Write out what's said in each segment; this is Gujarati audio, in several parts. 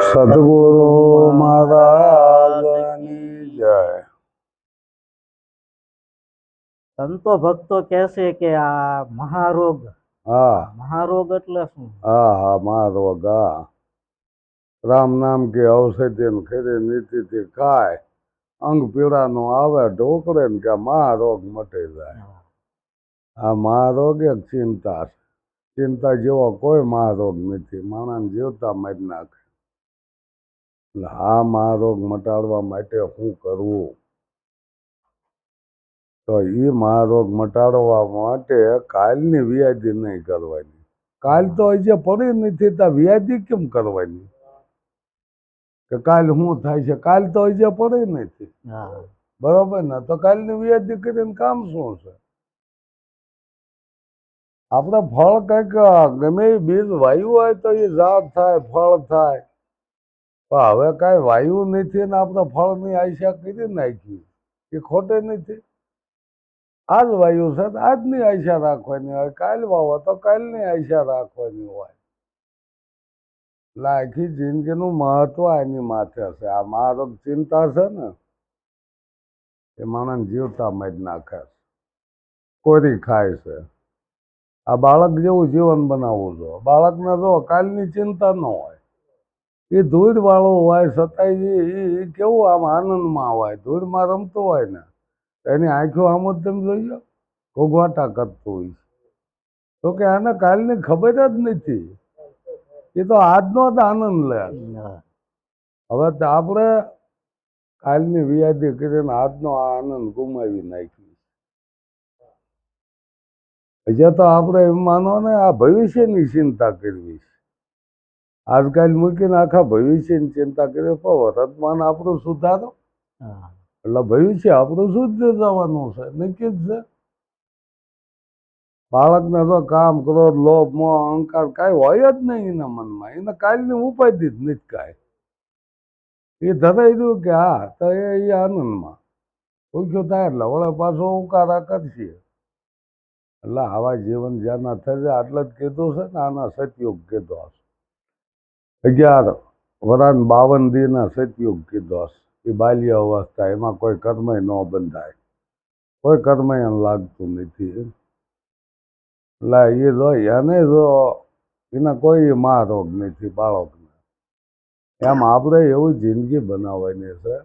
સદગુરુ મહારાજની જય. સંતો ભક્તો કહેશે કે આ મહારોગ. હા. મહારોગ એટલે શું? હા હા મહારોગ હા. રામ નામ કે ઔષધિ ખેરી નીતિથી ખાય. અંગ પીડાનો આવે ઢોકળે ને કે મહારોગ મટી જાય. આ મહારોગ એક ચિંતા છે. ચિંતા જેવો કોઈ મહારોગ નથી. માણસ જીવતા મારી નાખે. એટલે આ મહારોગ મટાડવા માટે શું કરવું તો એ મહારોગ મટાડવા માટે કાલની વ્યાધિ નહીં કરવાની. કાલ તો હજી પડી નથી તો વ્યાધિ કેમ કરવાની? કે કાલ શું થાય છે? કાલ તો હજી પડી નથી. બરોબર ને? તો કાલની વ્યાધિ કરીને કામ શું છે? આપણે ફળ કંઈક ગમે બીજ વાયુ હોય તો એ ઝાડ થાય, ફળ થાય. પણ હવે કાંઈ વાયુ નથી ને આપણે ફળની આશા કરી નાખી. એ ખોટે નથી. આજ વાયુ છે આજની આશા રાખવાની હોય. કાલ વાવો તો કાલની આશા રાખવાની હોય. એટલે આખી જિંદગીનું મહત્વ એની માથે છે. આ મારો ચિંતા છે ને, એ માણસ જીવતા મારી નાખે છે. કોરી ખાય છે. આ બાળક જેવું જીવન બનાવવું જો બાળકને જો કાલની ચિંતા ન હોય એ ધૂળ વાળું હોય છતાંય એ એ કેવું આમ આનંદમાં હોય? ધૂળમાં રમતો હોય ને એની આંખો આમ જ તમે જોઈ લો. ઘોઘવાટા કરતું હોય છે. તો કે આને કાલની ખબર જ નથી. એ તો આજનો જ આનંદ લે. હવે આપણે કાલની વ્યાધિ કરીને આજનો આ આનંદ ગુમાવી નાખ્યો. હજી તો આપણે એમ માનો ને આ ભવિષ્યની ચિંતા કરવી છે. આજકાલ મૂકીને આખા ભવિષ્યની ચિંતા કરીએ પણ વર્તમાન આપણું સુધારો. એટલે ભવિષ્ય આપણું શુદ્ધ જવાનું છે નક્કી જ છે. બાળકને તો કામ ક્રોધ લોભ મોહ અહંકાર કાંઈ હોય જ નહીં એના મનમાં એને કાલની ઉપાધિ જ નથી કાંઈ. એ ધરાઈ દઉં કે હા તો એ એ આનંદમાં. પૂછ્યું થાય એટલે વળે પાછો ઉકારા કરશે. એટલે આવા જીવન જ્યાંના થશે આટલે જ કીધું છે ને, આના સતયુગ કીધો હશે. અગિયાર વરાન બાવન દીના સતયુગ કીધો હશે. એ બાલ્ય અવસ્થા, એમાં કોઈ કર્મય ન બંધાય. કોઈ કર્મય એને લાગતું નથી. એટલે એ જો, એને જો, એને કોઈ મા રોગ નથી, બાળકને. એમ આપણે એવું જિંદગી બનાવવાની છે.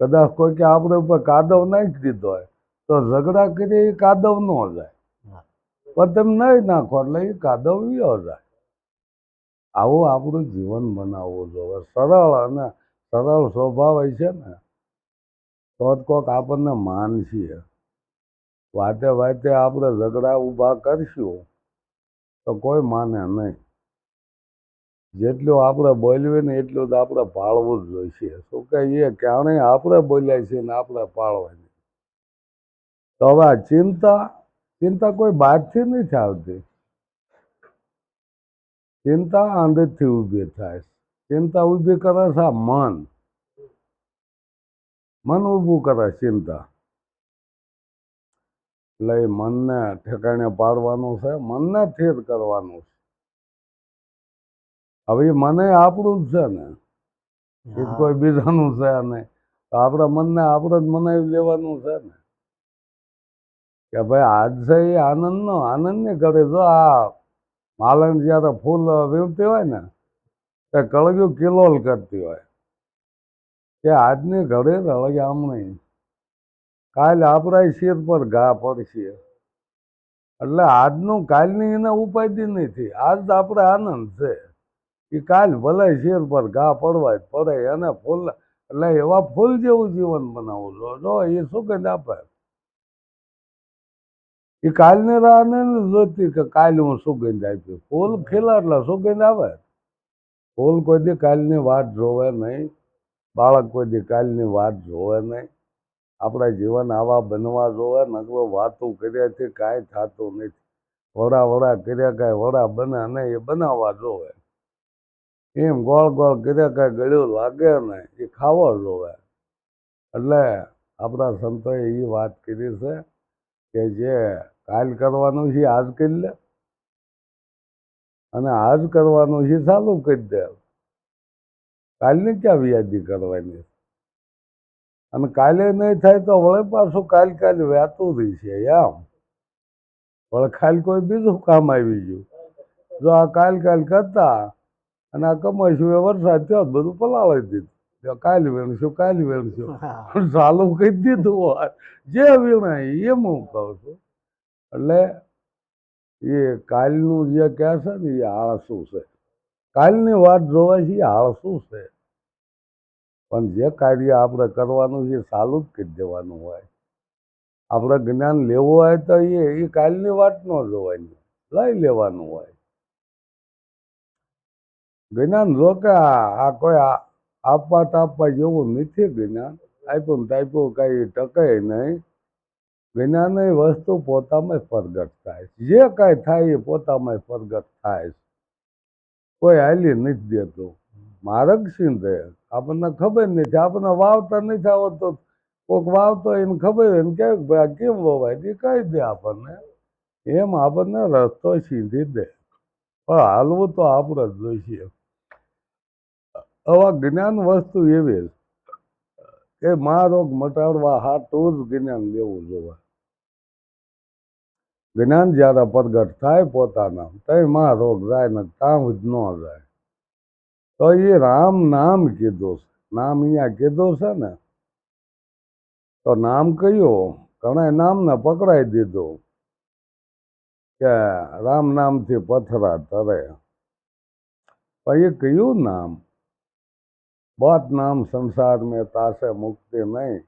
કદાચ કોઈ કે આપણે ઉપર કાદવ નાખી દીધો હોય, તો ઝઘડા કરીએ એ કાદવ ન જાય. તમે નહીં નાખો એટલે એ કાદવ જાય આવું આપણું જીવન બનાવવું જોઈએ. સરળ અને સરળ સ્વભાવ હોય છે ને, તો જ કોક આપણને માન છીએ વાતે વાતે આપણે ઝઘડા ઊભા કરશું, તો કોઈ માને નહીં. જેટલું આપણે બોલવી ને એટલું જ આપણે પાળવું જ જોઈશે. શું કે એ ક્યારેય આપણે બોલ્યા છીએ ને આપણે પાળવાની. તો હવે ચિંતા ચિંતા કોઈ બહારથી નથી આવતી ચિંતા અંદરથી ઊભી થાય ચિંતા ઊભી કરે છે મન. મન ઊભું કરે ચિંતા. એટલે એ મનને ઠેકાણે પાડવાનું છે મનને ઠેર કરવાનું છે. હવે મને આપણું જ છે ને. એ કોઈ બીજાનું છે નહીં. તો આપણા મનને આપણે જ મનાવી લેવાનું છે ને. કે ભાઈ આજ આનંદનો, આનંદની ઘડી જો આ માલણ જ્યારે ફૂલ વીણતી હોય ને, તે કળગ્યું કિલોલ કરતી હોય. કે આજની ઘડી રળગામણી કાલ આપણા શિર પર ઘા પડશે. એટલે આજનું કાલની એને ઉપાધિ નથી. આજ આપણે આનંદ છે. એ કાલ ભલે શેર પર ઘા પડવા જ પડે, એને ફૂલ, એટલે એવા ફૂલ જેવું જીવન બનાવવું જો એ સુગંધ આપે? એ કાલની રાહને નથી જોતી કે કાલ હું સુગંધ આપ્યો ફૂલ ખીલા એટલે સુગંધ આવે. ફૂલ કોઈ દી કાલની વાત જોવે નહીં. બાળક કોઈ દી કાલની વાત જોવે નહીં. આપણા જીવન આવા બનવા જોવે નકરો વાતો કર્યાથી કાંઈ થતું નથી. વડા વડા કર્યા કાંઈ વડા બને નહીં એ બનાવવા જોવે. એમ ગોળ ગોળ કર્યા કાંઈ ગળ્યું લાગે ને એ ખાવા જોવે. એટલે આપણા સંતોએ એ વાત કરી છે કે જે કાલ કરવાનું છે આજ કરી લે. અને આજ કરવાનું છે ચાલુ કરી દે. કાલની ક્યાં વ્યાજી કરવાની? અને કાલે નહીં થાય તો વળે પાછું કાલ કાલ વ્યાતું રહી છે એમ. વળે કાલ કોઈ બીજું કામ આવી ગયું. જો આ કાલ કાલ કરતા અને આ કમાઈશું એ વરસાદ થયો બધું પલાળી દીધું. કાલ વેણશું કાલ વેણશું. ચાલુ કહી દીધું જે વીણાય એમ હું કહું છું. એટલે એ કાલનું જે કહે છે ને, એ આળસું છે. કાલની વાત જોવાય છે, એ આળસું છે. પણ જે કાર્ય આપણે કરવાનું છે, એ ચાલુ જ કહી દેવાનું હોય. આપણે જ્ઞાન લેવું હોય તો એ એ કાલની વાત ન જોવાની લઈ લેવાનું હોય. જ્ઞાન જો કે આ આ કોઈ આપવા તાપવા જેવું નથી જ્ઞાન. આપ્યું ને તાપ્યું કાંઈ ટકે નહીં. એ વસ્તુ પોતામાં પ્રગટ થાય છે. જે કાંઈ થાય એ પોતામાં પ્રગટ થાય છે. કોઈ હાલી નથી દેતું. માર્ગ સિંધે આપણને ખબર નથી. આપણને વાવતા નથી આવડતો. કોઈક વાવતો એને ખબર હોય ને કે ભાઈ કેમ વવાય? એ કહી દે આપણને. એમ આપણને રસ્તો સીધી દે. પણ હાલવું તો આપણે જ જોઈશે આવા જ્ઞાન વસ્તુ એવી કે મારોગ મટાડવા હાટું જ જ્ઞાન લેવું જોવે. જ્ઞાન જ્યારે પ્રગટ થાય પોતાના. તો રોગ જાય ને કામ જ ન જાય. તો એ રામ નામ કીધું છે. નામ અહીંયા કીધું છે ને, તો નામ કયું? ઘણા નામને પકડાઈ દીધું કે રામ નામથી પથરા તરે પણ એ કયું નામ? બત નામ સંસાર મેં તાસે મુક્તિ નહીં.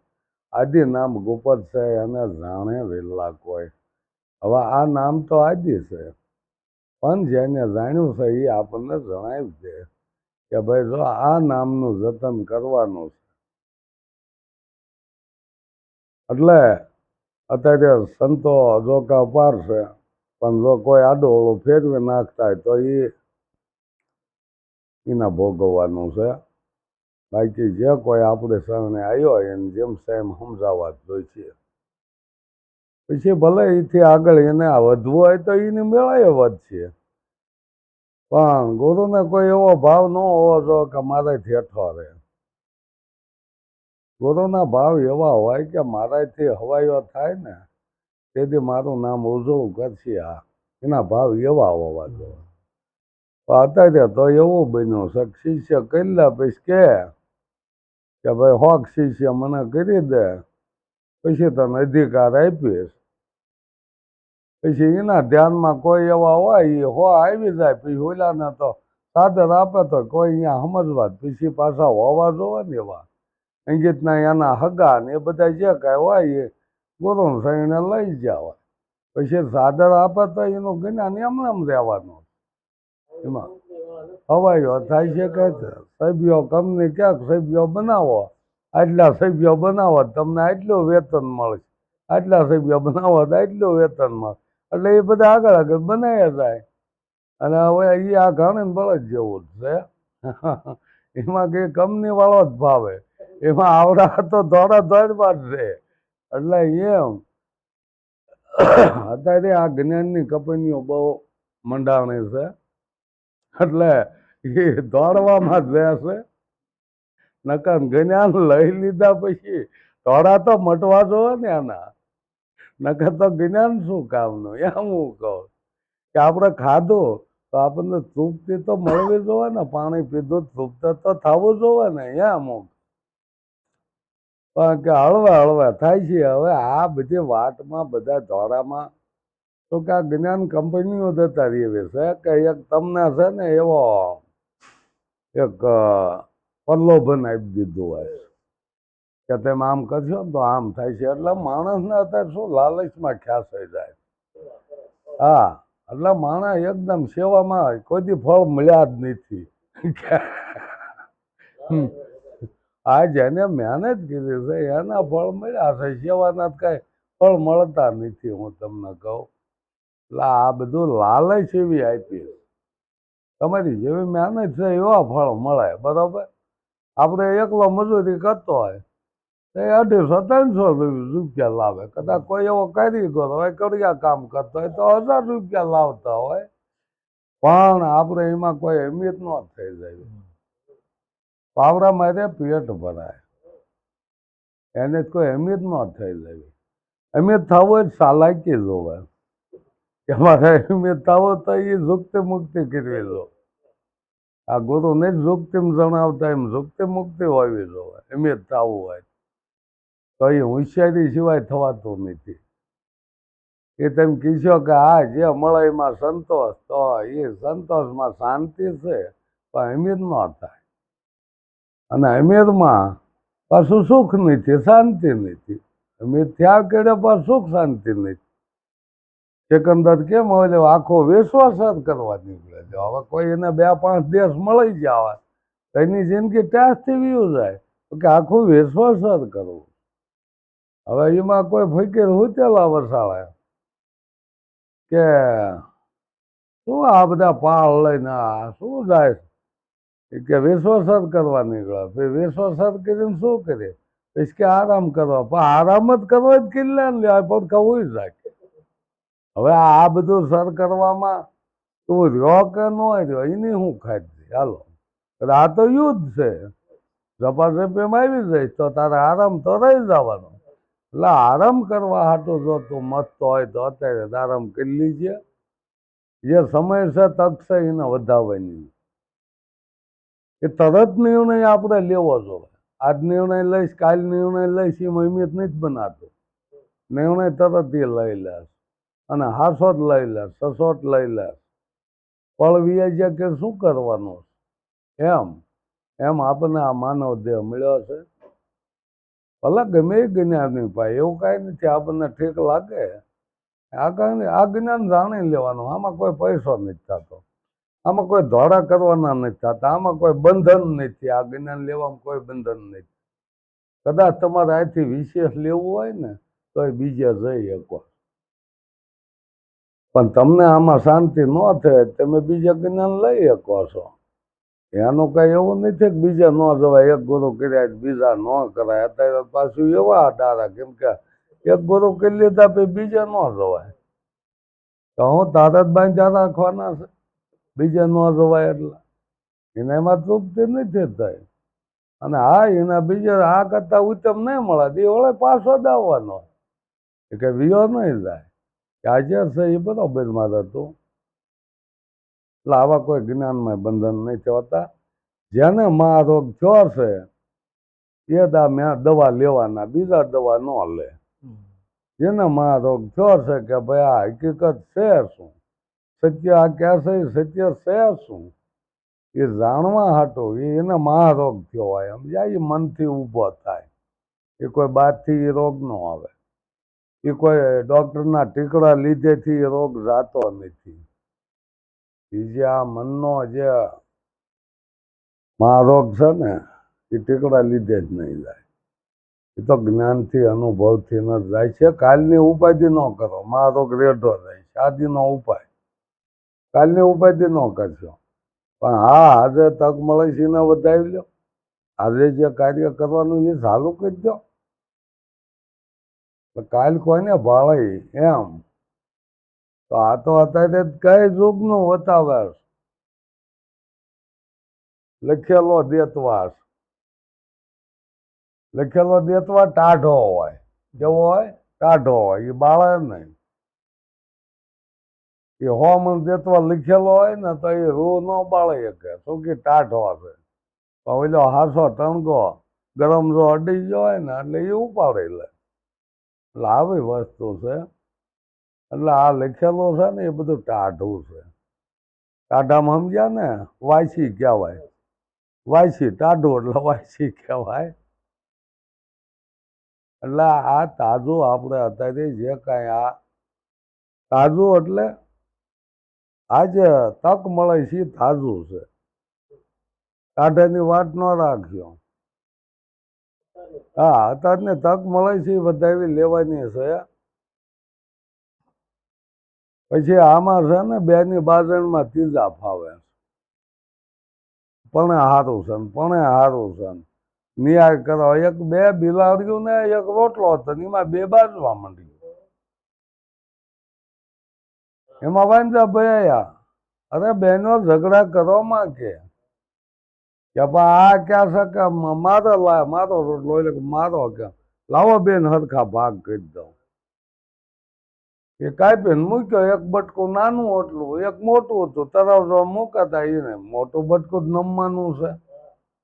આદિ નામ ગુપત છે અને જાણે વેલા કોઈ. હવે આ નામ તો આદિ છે. પણ જેને જાણ્યું છે એ આપણને જણાવી દે કે ભાઈ જો આ નામનું જતન કરવાનું છે. એટલે અત્યારે સંતો જોકા છે, પણ જો કોઈ આડોળું ફેરવી નાખતા હોય તો એ એના ભોગવવાનું છે. બાકી જે કોઈ આપણે સામે આવ્યો એને જેમ સેમ સમજાવવા જ જોઈએ. છે પછી ભલે એથી આગળ એને વધવું હોય તો એની મેળાએ વધશે. પણ ગુરુને કોઈ એવો ભાવ ન હોવો જોઈએ કે મારે હેઠો રહે ગુરુના ભાવ એવા હોય કે મારાથી હવાયો થાય ને, તેથી મારું નામ ઉજળું કરશે આ. એના ભાવ એવા હોવા જોઈએ. અત્યારે તો એવું બન્યું છે શિષ્ય કરેલા પછી કે ભાઈ હોક શિષ્ય મને કરી દે. પછી તને અધિકાર આપીશ પછી એના ધ્યાનમાં કોઈ એવા હોય એ હો આવી જાય, પછી ઓલાને તો સાદર આપે તો કોઈ અહીંયા સમજવા. પછી પાછા હોવા જોવે ને એવા. અંગીતના એના હગા ને એ બધા જે કાંઈ હોય એ ગુરુ સાઈને લઈ જાવ પછી સાદર આપે તો એનું જ્ઞાન એમને એમ રહેવાનું. એમાં હવાઈઓ થાય છે કે સભ્યો કંપની ક્યાંક સભ્યો બનાવો. આટલા સભ્યો બનાવો તમને આટલું વેતન મળશે. આટલા સભ્યો બનાવો આટલું વેતન મળે એટલે એ બધા આગળ આગળ બનાવ્યા જાય. અને હવે એ આ ઘણી બળદ જેવું જ છે. એમાં કે કંપની વાળો જ ભાવે. એમાં આવડા તો દોડા દોડમાં જ રહે એટલે એમ. અત્યારે આ જ્ઞાનની કંપનીઓ બહુ મંડાણી છે. એટલે એ દોડવામાં જ રહેશે નકર જ્ઞાન લઈ લીધા પછી થોડા તો મટવા જોવે ને આના. નકર તો જ્ઞાન શું કામનું? એમ હું કહું. કે આપણે ખાધું, તો આપણને તૃપ્તિ તો મળવી જોવે ને, પાણી પીધું, તૃપ્ત તો થવું જોવે ને, એમ હું પણ કે હળવા હળવા, થાય છે. હવે આ બધી વાતમાં, બધા ધોરામાં તો કે આ જ્ઞાન કંપનીઓ જતા રહી છે, કે એક તમને છે ને એવો એક પ્રલોભન આપી દીધું હોય. કે તમે આમ કરશો ને તો આમ થાય છે. એટલે માણસને અત્યારે શું લાલચમાં ખ્યાસ થઈ જાય. હા, એટલે માણસ એકદમ સેવામાં કોઈથી ફળ મળ્યા જ નથી. આ જેને મહેનત કીધી છે, એના ફળ મળ્યા છે, સેવાના કાંઈ ફળ મળતા નથી હું તમને કહું. એટલે આ બધું લાલચ એવી આપી તમારી જેવી મહેનત છે, એવા ફળ મળે, બરાબર? આપણે એકલો મજૂરી કરતો હોય, તો એ અઢીસો, ત્રણસો રૂપિયા લાવે. કદાચ કોઈ એવો કારીગર હોય, કડિયા કામ કરતો હોય, તો હજાર રૂપિયા લાવતા હોય. પણ આપણે એમાં કોઈ અહેમિયત ન થઈ જાય. પાવરા મારે પેટ ભરાય. એને જ કોઈ અહેમિયત ન થઈ જાય. અહેમિયત થવું તો સાલાકી જોવે કે મારે અમીર થવો તો એ ઝુકતી મુક્તિ કરવી જો આ ગુરુને જ જોગતેમ જણાવતા એમ ઝુકતી મુક્તિ વાવી જોવે અમીર થવું હોય. તો એ હોશિયારી સિવાય થવાતું નથી. એ તમે કીશો કે આ જે મળે એમાં સંતોષ, તો એ સંતોષમાં શાંતિ છે, પણ અમીર ન થાય. અને અમીરમાં પાછું સુખ નથી, શાંતિ નથી. અમીર થયા કેડે પણ સુખ શાંતિ નથી. સિકંદર કેમ હવે આખો વિશ્વાસ કરવા નીકળે છે. હવે કોઈ એને બે પાંચ દેશ મળી જવા એની જિંદગી ત્યાંથી વ્યૂ જાય. કે આખું વિશ્વાસ કરવું. હવે એમાં કોઈ ફકીર હુતેલા વસાળે કે શું આ બધા પાળ લઈને આ શું જાય કે વિશ્વાસ કરવા નીકળ્યા પછી વિશ્વાસ કરીને શું કરે પછી કે આરામ કરવા. પણ આરામ જ કરવા જ કિલ્લા ને પણ કહું જ રાખે હવે આ બધું સર કરવામાં તું રહ્યો કે ન રહ્યો, એની શું ખાધી હાલો. આ તો યુદ્ધ છે. ઝપાઝપીમાં આવી જઈશ તો તારે આરામ તો રહી જવાનો. એટલે આરામ કરવા હાટું જો તું મસ્ત હોય તો અત્યારે આરામ કરી લીજે. જે સમય છે તક છે એને વધાવવાની. એ તરત નિર્ણય આપણે લેવો જોઈએ. આજ નિર્ણય લઈશ, કાલ નિર્ણય લઈશ એ મહિમિત નથી બનાતો. નિર્ણય તરત એ લઈ લેશ. અને હાસોટ લઈ લે, સસોટ લઈ લે. પળવીએ છે કે શું કરવાનું એમ એમ આપણને આ માનવ દેહ મળ્યો છે. ભલે ગમે એ જ્ઞાનની પાય એવું કાંઈ નથી, આપણને ઠીક લાગે. આ કાંઈ આ જ્ઞાન જાણી લેવાનું, આમાં કોઈ પૈસો નથી થતો. આમાં કોઈ ધોળા કરવાના નથી થતા, આમાં કોઈ બંધન નથી, આ જ્ઞાન લેવામાં કોઈ બંધન નથી. કદાચ તમારે અહીંથી વિશેષ લેવું હોય ને, તો એ બીજે જઈ શકો પણ તમને આમાં શાંતિ ન થાય, તમે બીજા જ્ઞાન લઈ શકો છો. એનું કાંઈ એવું નથી કે બીજા ન જવાય, એક ગુરુ કર્યા બીજા ન કરાય. અત્યારે પાછું એવા ડારા, કેમ કે એક ગુરુ કરી લીધા પછી બીજા ન જવાય. તો હું તારા જ બાંધ્યા રાખવાના છે. બીજા ન જવાય એટલે. એને એમાં તૃપ્તિ નથી થાય અને હા, એના બીજા આ કરતા ઉત્તમ નહીં મળે. એ વળે પાછો જ આવવાનો. કે વિયો નહીં જાય. કે આજે છે એ બરોબર મારે હતું એટલે આવા કોઈ જ્ઞાનમાં બંધન નહીં થવાતા. જેને મા રોગ થયો છે એ દા મેં દવા લેવાના બીજા દવા ન લે. જેને મા રોગ થયો છે કે ભાઈ આ હકીકત છે શું? સત્ય આ કહેશે સત્ય છે શું? એ જાણવા હાટો એને મહારોગ થયો હોય સમજ્યા? એ મનથી ઊભો થાય. એ કોઈ બહારથી એ રોગ ન આવે. એ કોઈ ડૉક્ટરના ટીકડા લીધેથી રોગ જાતો નથી. એ જે આ મનનો જે મહારોગ છે ને, એ ટીકડા લીધે જ નહીં જાય. એ તો જ્ઞાનથી, અનુભવથી ન જાય છે. કાલની ઉપાધિ ન કરો. મહારોગ રેઢો જાય છે. આદિનો ઉપાય. કાલની ઉપાધિ ન કરશો. પણ હા, આજે તક મળે છે એને વધાવી લો. આજે જે કાર્ય કરવાનું એ ચાલુ કરી દો. કાલ કોઈને ભાળે એમ? તો આ તો અત્યારે કઈ જુગનું વતાવે છે. લખેલો દેતવાસ લખેલો દેતવા ટાઢો હોય. જેવો હોય? ટાઢો હોય. એ બાળે નહીં. એ હોમ દેતવા લખેલો હોય ને તો એ રૂ ન બાળે શકે. શું કે ટાઢો હશે તો ઓલો હાસો તણગો ગરમ જો અડી ગયો હોય ને એટલે એ ઉપાડી લે. એટલે આવી વસ્તુ છે. એટલે આ લખેલો છે ને એ બધું ટાઢું છે. ટાઢામાં સમજ્યા ને? વાયસી કહેવાય. વાયસી ટાઢું એટલે વાયસી કહેવાય. એટલે આ તાજું આપણે અત્યારે જે કાંઈ આ તાજું એટલે આ જે તક મળે છે તાજું છે. ટાઢાની વાત ન રાખજો. હા, અત્યારને તક મળે છે એ વધાવી લેવાની છે. પછી આમાં છે ને, બેની બાજણમાં ત્રીજા ફાવે પણ હારું છે પણ હારું છે ને. ન્યાય કરો. એક બે બિલાડ્યું ને એક રોટલો હતો એમાં બે બાજવા માંડ્યું. એમાં વાંધા ભયા અરે બહેનો ઝઘડા કરવામાં કે કે આ ક્યાં છે કે મારો લા મારો રોટલો એટલે મારો કે લાવો બેન હરખા ભાગ કરી દઉં. એ કાપ્યો ને મૂક્યો, એક બટકું નાનું એટલું એક મોટું હતું. તરાવજો મૂકાતા એને. મોટું બટકું જ નમવાનું છે.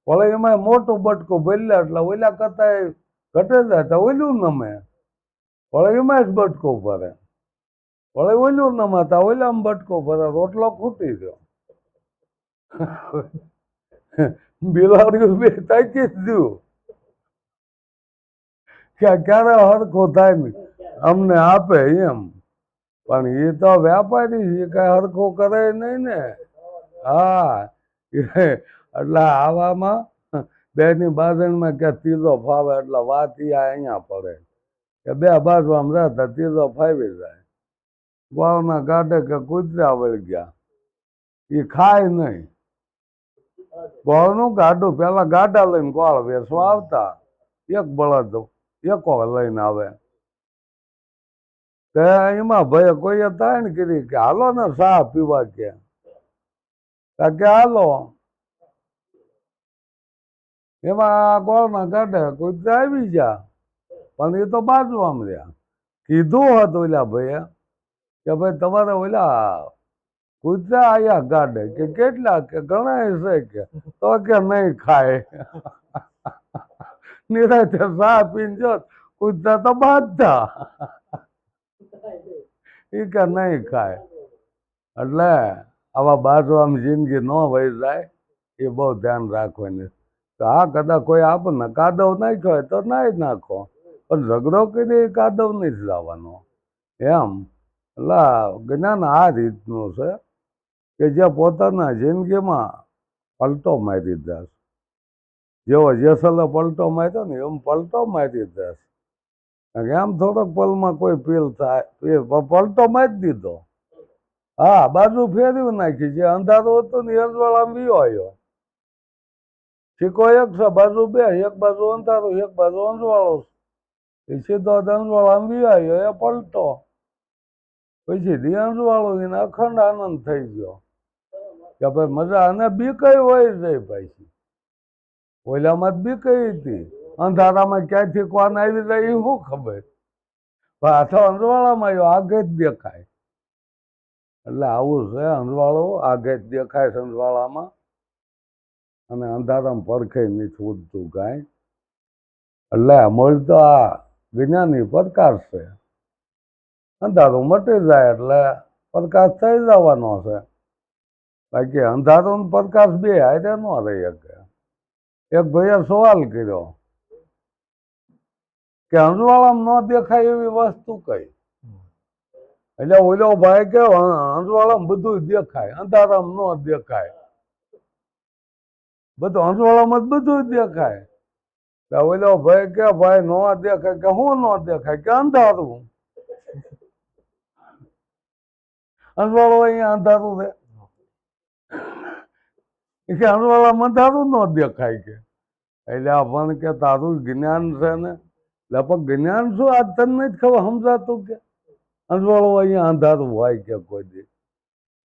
ભલે એમાં મોટું બટકું ભર્યા એટલે ઓલા કરતા ઘટે જાય તો ઓલું નમે. ભલે એમાં જ બટકો ભરે. ભલે ઓલું નમાતા, ઓલામાં બટકો ભરે, રોટલો ખૂટી ગયો. બિલાડીઓ બે તાકી જ દ્યું કે ક્યારે હરખો થાય અમને આપે એમ. પણ એ તો વ્યાપારી છે કઈ હરખો કરે નહીં ને. હા એટલે આવામાં બેની બાજણમાં કે તીલો ફાવે એટલે વાત એ અહીંયા પડે. કે બે બાજુ આમ રહેતા તીલો ફાવી જાય. વાવના ગાઢે કે કૂતરા વળી ગયા એ ખાય નહીં. ગોળનું ગાડું, પેલા ગાડા લઈને ગોળ વેચવા આવતા. એક બળદ, એકો લઈને આવે. તે એમાં ભાઈ કોઈ હતા ને કીધી કે, હાલો ને ચા પીવા કે. કે, હાલો. એમાં ગોળના ગાડે કોઈ આવી જા પણ એ તો બાજુમાં રહ્યા. કીધું હતું ઓલા ભાઈએ કે, ભાઈ, તમારે ઓલા કૂતરા આયા ગાડે કે કેટલા કે ઘણા છે કે, તો કે નહીં ખાય. નિરાતે સા પીને જો, કૂતરા તો બાંધતા. એ કે નહીં ખાય. એટલે આવા બાજુ આમ જિંદગી ન વહી જાય, એ બહુ ધ્યાન રાખવાની. તો આ કદાચ કોઈ આપણને કાદવ નાખ્યો હોય તો નાઈ નાખો. પણ ઝઘડો કરી કાદવ નહીં જ લાવવાનો. એમ. એટલે જ્ઞાન આ રીતનું છે. કે જે પોતાના જિંદગીમાં પલટો મારી દે જેવો જેસલે પલટો માર્યો ને એમ પલટો મારી દે કારણ કે આમ થોડોક પલમાં કોઈ પીલ થાય પીલ પલટો મારી દીધો. હા, બાજુ ફેરવી નાખી, જે અંધારું હતું ને અજવાળામાં વિયો આવ્યો એક છે, બાજુ બે, એક બાજુ અંધારું, એક બાજુ અંજવાળો એ સીધો અંજવાળામાં વિયો આવ્યો એ પલટો. પછી ધ્યાનવાળો એને અખંડ આનંદ થઈ ગયો. કે ભાઈ, મજા, અને બી કઈ હોય જાય પાછી? ઓલામાં બી કઈ હતી. અંધારામાં ક્યાંથી કોણ આવી જાય એ શું ખબર? પાછો અંજવાળામાં આવ્યો આગે જ દેખાય. એટલે આવું છે અંજવાળો આગે જ દેખાય છે અંધવાળામાં. અને અંધારામાં પરખે નથી ઉડતું કાંઈ એટલે મૂળ તો આ વિજ્ઞાની પ્રકાશ છે. અંધારું મટી જાય એટલે પ્રકાશ થઈ જવાનો છે. બાકી અંધારું પ્રકાશ બે હારે ન રહી શકે. એક ભાઈએ સવાલ કર્યો કે અંજવાળામાં ન દેખાય એવી વસ્તુ કઈ? એટલે ઓલો ભાઈ કે અંજવાળામાં બધું દેખાય, અંધારામાં ન દેખાય. બધું અંજવાળામાં બધું દેખાય. ઓલો ભાઈ કે ભાઈ, ન દેખાય કે હું ન દેખાય, કે અંધારું? અંજવાળો અહીંયા અંધારું છે એ કે અંજવાળામાં અંધારું ન દેખાય કે. એટલે આપણને કે તારું જ્ઞાન છે ને પણ જ્ઞાન શું? આ તને જ ખબર, સમજાતું કે? અંજવાળો અહીંયા અંધારું હોય કે કોઈ દી.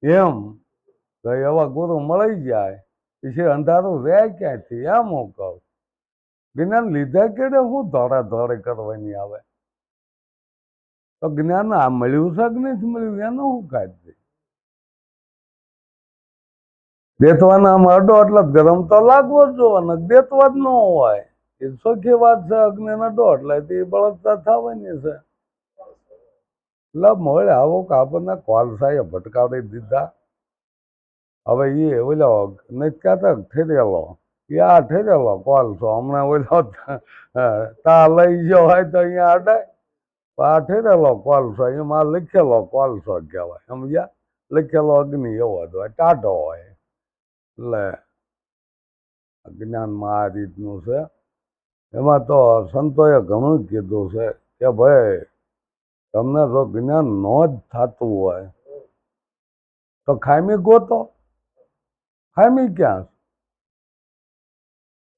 એમ, તો એવા ગુરુ મળી જાય, પછી અંધારું રહે ક્યાંથી એમ હું કહું. જ્ઞાન લીધા કેડે હું ધોળા ધોળે કરવાની આવે? તો જ્ઞાન આ મળ્યું છે કે નથી મળ્યું? એનું હું કાઢી દેતવાના આમ અડો એટલે ગરમ તો લાગવો જ જોવાનો દેતવા જ ન હોય. એ સોખી વાત છે અગ્નિ અડો એટલે તે બળતતા થવાની છે. એટલે મળે આવો કે આપણને કોલસાએ ભટકાવી દીધા. હવે એ ઓલો નથી કહેતા ઠેરેલો? એ આ ઠેરેલો કોલસો? હમણાં ઓલો તા લઈ ગયો હોય તો અહીંયા અડાય આ ઠેરેલો કોલસો, એમાં લખેલો કોલસો કહેવાય, સમજ્યા? લખેલો અગ્નિ એવો જ હોય, ટાઢો હોય. એટલે જ્ઞાનમાં આ રીતનું છે. એમાં તો સંતોએ ઘણું કીધું છે કે ભાઈ, તમને જો જ્ઞાન ન જ થતું હોય. તો ખામી ગોતો ખામી ક્યાં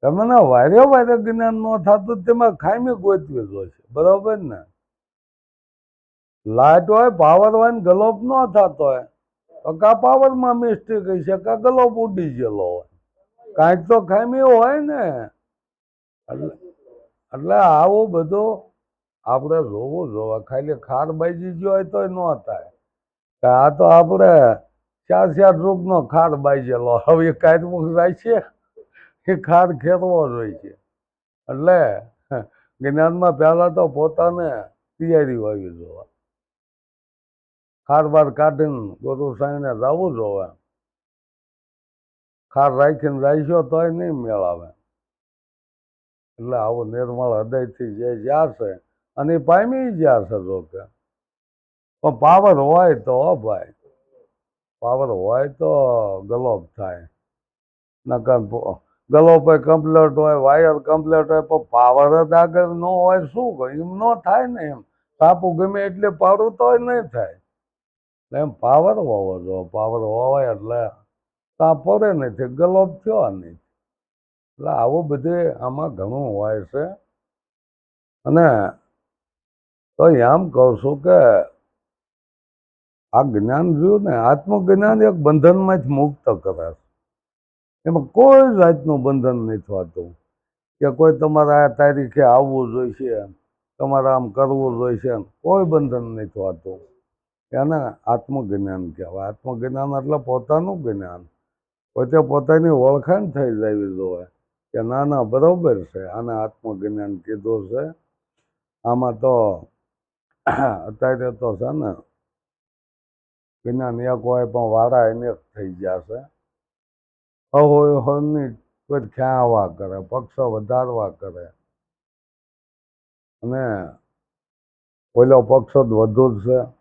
તમને વારે વારે જ્ઞાન ન થતું, તેમાં ખામી ગોતવી જોઈશે બરોબર ને? લાઇટ હોય, પાવર હોય ગલોપ ન થતો હોય. તો કા પાવરમાં મિસ્ટેક હશે કા ગલો બુડી ગયેલો હોય. કાંઈક તો ખામી હોય ને. એટલે એટલે આવો બધો આપણે જોવું જોવા. ખાલી ખાર બાજી ગયો હોય તોય ન થાય. આ તો આપણે ચાર ચાર રૂપનો ખાર બાજેલો. હવે કાયદમુખ જાય છે. એ ખાર ખેરવો જોઈએ છે. એટલે જ્ઞાનમાં પહેલાં તો પોતાને તૈયારી વાવી જોવા. ખાર બાર કાઢીને ગુરુ સાંઈને જવું જોવે ખાર રાખીને રાખ્યો તોય નહીં મેળાવે. એટલે આવું નિર્મળ હૃદયથી જે જ્યાં છે, અને એ પામી જ્યાં છે જોકે. પણ પાવર હોય તો ભાઈ. પાવર હોય તો ગલોપ થાય. નકર ગલોપ કમ્પ્લેટ હોય વાયર કમ્પ્લેટ હોય, પણ પાવર જ આગળ ન હોય શું? એમ ન થાય ને એમ. સાપુ ગમે એટલે પાડું તોય નહીં થાય. એમ પાવર હોવો જો પાવર હોય એટલે તાપરે નથી ગલોપ થયો નહીં એટલે આવું બધું આમાં ઘણું હોય છે. અને તો એમ કહું છું કે આ જ્ઞાન જોયું ને, આત્મજ્ઞાન એક બંધનમાંથી મુક્ત કરે છે. એમાં કોઈ જાતનું બંધન નથી થતું કે કોઈ તમારે આ તારીખે આવવું જોઈશે, તમારે આમ કરવું જોઈશે, કોઈ બંધન નથી થતું. એને આત્મજ્ઞાન કહેવાય. આત્મજ્ઞાન એટલે પોતાનું જ્ઞાન. પોતે પોતાની ઓળખાણ થઈ જવી જોઈએ કે ના ના બરોબર છે, આને આત્મજ્ઞાન કીધું છે. આમાં તો અત્યારે તો છે ને જ્ઞાન એક હોય પણ વાળા એને થઈ ગયા છે. હોય હોની કોઈ ખ્યાવા કરે, પક્ષો વધારવા કરે. અને પેલો પક્ષો જ વધુ જ છે.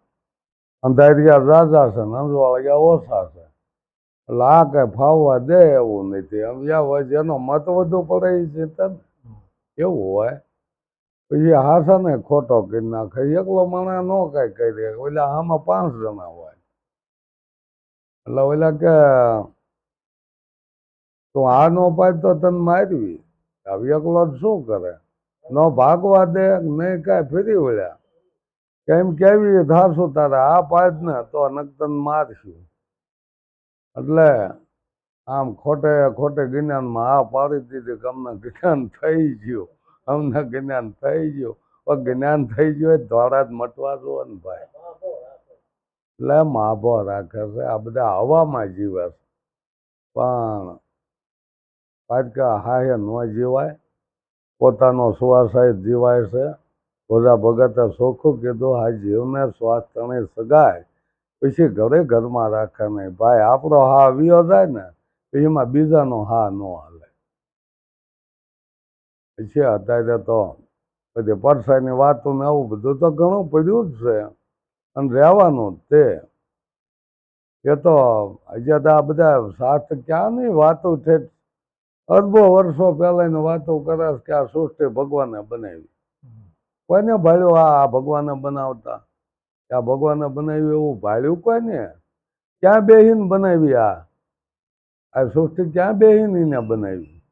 અંધારિયા રાજા છે ને અંજવાળિયા ઓછા છે. એટલે આ કઈ ફાવવા દે એવું નથી. સમજ્યા જ્યાં હોય જેનો મત વધુ પડે એ ચિંતન એવું હોય. પછી હાસા ને ખોટો કરી નાખે. એકલો માણસ ન કઈ કરી દે ઓલા આમાં પાંચ જણા હોય. એટલે ઓલા કે, તું આ નો પાય તો તને મારવી. હવે એકલો શું કરે? ન ભાગવા દે નહીં કાંઈ ફેરી વળ્યા. કેમ કેવી થાશું તારે? આ પાડ ને તો નકતન મારશું. એટલે આમ ખોટે ખોટે જ્ઞાનમાં આ પાડી દીધી કે અમને જ્ઞાન થઈ ગયું. અમને જ્ઞાન થઈ ગયું. જ્ઞાન થઈ ગયું એ જ મટવા જુઓ ને ભાઈ. એટલે માભો રાખે છે. આ બધા હવામાં જીવે છે. પણ પાટકા હાય ન જીવાય. પોતાનો સુવાસાય જીવાય છે. ઓલા ભગતે સોખું કીધું આ જીવને શ્વાસ તણે સગાય પછી ઘરે ઘરમાં રાખે નહીં. ભાઈ, આપણો હા વિયો જાય ને એમાં બીજાનો હા ન હાલે. પછી અત્યારે તો બધી પરસાઈની વાતો ને આવું બધું તો ઘણું પડ્યું જ છે. અને રહેવાનું તે. એ તો હજી તો આ બધા સાથ ક્યાં નહીં વાતો છે અરબો વર્ષો પહેલાની વાતો કરે કે આ સૃષ્ટિ ભગવાને બનાવી. કોઈને ભાળ્યું? આ ભગવાને બનાવતા. આ ભગવાને બનાવ્યું એવું ભાળ્યું કોઈને? ક્યાં બેહીને બનાવી આ? આ સૃષ્ટિ ક્યાં બેહીને એને બનાવી?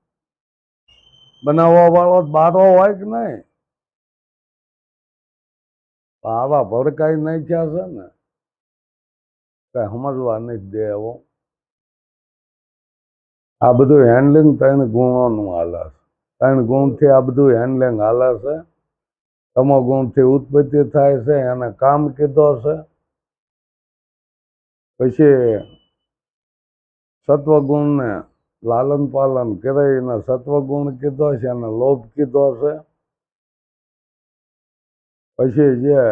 બનાવવા વાળો બારો હોય કે નહીં? આવા ભડકાઈ નાખ્યા છે ને, કઈ સમજવા નથી દે એવો આ બધું હેન્ડલિંગ ત્રણ ગુણોનું હાલે છે. ત્રણ ગુણથી આ બધું હેન્ડલિંગ હાલે છે. તમો ગુણથી ઉત્પત્તિ થાય છે, એને કામ કીધો છે. પછી સત્વગુણને લાલન પાલન કરીને સત્વગુણ કીધો છે અને લોભ કીધો છે. પછી જે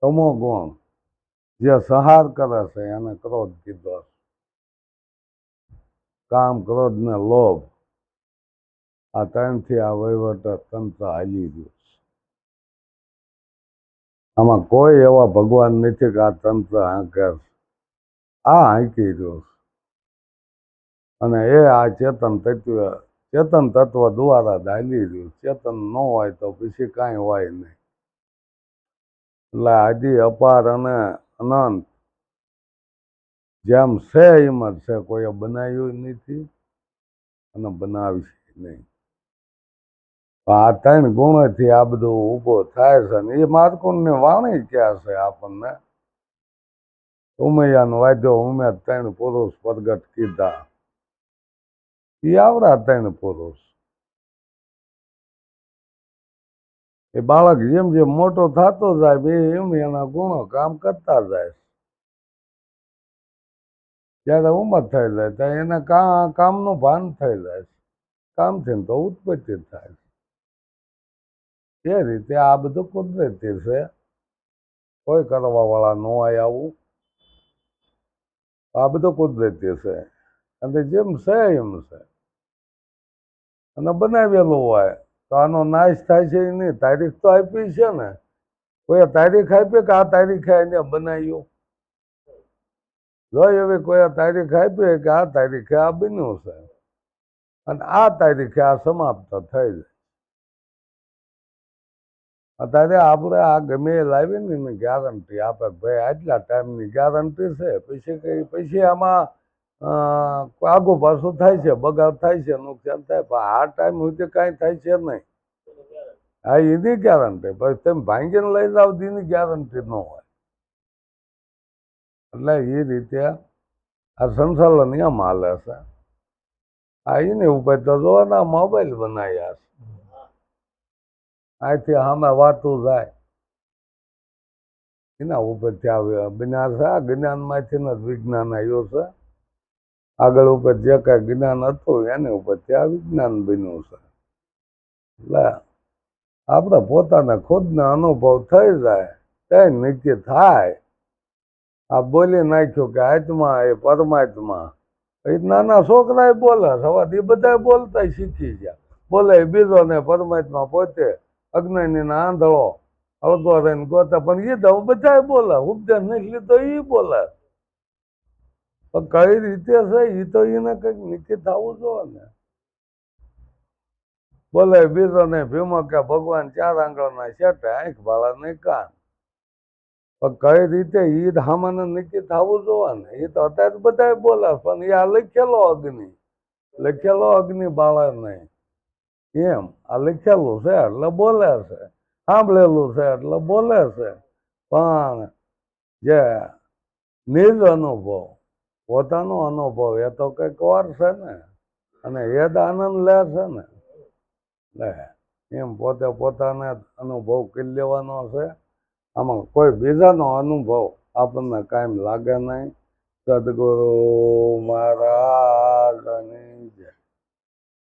તમો ગુણ જે સહાર કરે છે, એને ક્રોધ કીધો છે. કામ ક્રોધ ને લોભ. આ ત્રણથી આ વહીવટ તંત્ર હાલી છે આમાં કોઈ એવા ભગવાન નથી કે આ તંત્ર હાંકે આ હાંકી રહ્યું અને એ આ ચેતન તત્વ ચેતન તત્વ દ્વારા ડાલી રહ્યું. ચેતન ન હોય તો પછી કાંઈ હોય નહીં. એટલે આદિ, અપાર અને અનંત જેમ છે એમ જ છે. કોઈએ બનાવ્યું નથી અને બનાવશે નહીં. આ ત્રણ ગુણથી આ બધું ઊભો થાય છે ને એ માર્કુંડની વાણી ક્યાં છે આપણને? ઉમૈયાનો વાદ્યો ઉમે ત્રણ પુરુષ પ્રગટ કીધા. એ આવડા ત્રણ પુરુષ. એ બાળક જેમ જેમ મોટો થતો જાય, બે એમ એના ગુણો કામ કરતા જાય જ્યારે ઉંમર થઈ જાય, ત્યારે એને કા કામનું ભાન થઈ જાય છે. કામથી તો ઉત્પત્તિ થાય એ રીતે આ બધું કુદરતી છે. કોઈ કરવા વાળા ન હોય આવું. આ બધું કુદરતી છે. અને જેમ છે એમ છે. અને બનાવેલું હોય તો આનો નાશ થાય છે નહીં. તારીખ તો આપી છે ને. કોઈ તારીખ આપી કે આ તારીખે એને બનાવ્યું? જો એવી કોઈ તારીખ આપી કે આ તારીખે આ બન્યું છે. અને આ તારીખે આ સમાપ્ત થઈ જાય. અત્યારે આપણે આ ગમે લાવીને એની ગેરંટી આપે ભાઈ આટલા ટાઈમની ગેરંટી છે. પછી કઈ પછી આમાં આગો પાછો થાય છે, બગાડ થાય છે, નુકસાન થાય, પણ આ ટાઈમ સુધી કાંઈ થાય છે નહીં. હા એની ગેરંટી પછી તમે ભાંગીને લઈ જાઓ એની ગેરંટી ન હોય. એટલે એ રીતે આ સંચાલન એમ હાલે છે. આ એની ઉપર તો જોવાના મોબાઈલ બનાવ્યા છે. અહીંથી સામે વાતું જાય એના ઉપરથી આવ્યો બિનાર છે. આ જ્ઞાનમાંથી જ વિજ્ઞાન આવ્યો છે. આગળ ઉપર જે કાંઈ જ્ઞાન હતું એની ઉપરથી આ વિજ્ઞાન બન્યું છે. એટલે આપણે પોતાના ખુદને અનુભવ થઈ જાય તે નીચે થાય. આ બોલી નાખ્યું કે આત્મા એ પરમાત્મા. એ નાના છોકરા બોલે સવારથી બધા બોલતા શીખી ગયા. બોલે બીજો ને પરમાત્મા પોતે અજ્ઞાની ના આંધળો અળગો રહીને ગોતા, પણ એ તો બધા બોલે. ઉપદેશ નહીં લીધો એ બોલે. પણ કઈ રીતે છે એ તો એને કંઈક નક્કી થવું જોઈએ ને. બોલે, બીજો ને ભીમો કે, ભગવાન ચાર આંગળના શેઠે આંખ ભાળા નહીં કાન પણ કઈ રીતે એ ધામાને નક્કી થવું જોવે ને? એ તો અત્યારે બધા બોલે, પણ એ આ લખેલો અગ્નિ. લખેલો અગ્નિ બાળા નહીં એમ. આ લખેલું છે એટલે બોલે છે. સાંભળેલું છે એટલે બોલે છે. પણ જે નિજ અનુભવ, પોતાનો અનુભવ, એ તો કંઈક વાર છે ને. અને એ જ આનંદ લે છે ને. લે, એમ પોતે પોતાને અનુભવ કરી લેવાનો છે. આમાં કોઈ બીજાનો અનુભવ આપણને કાંઈ લાગે નહીં. સદગુરુ મહારાજની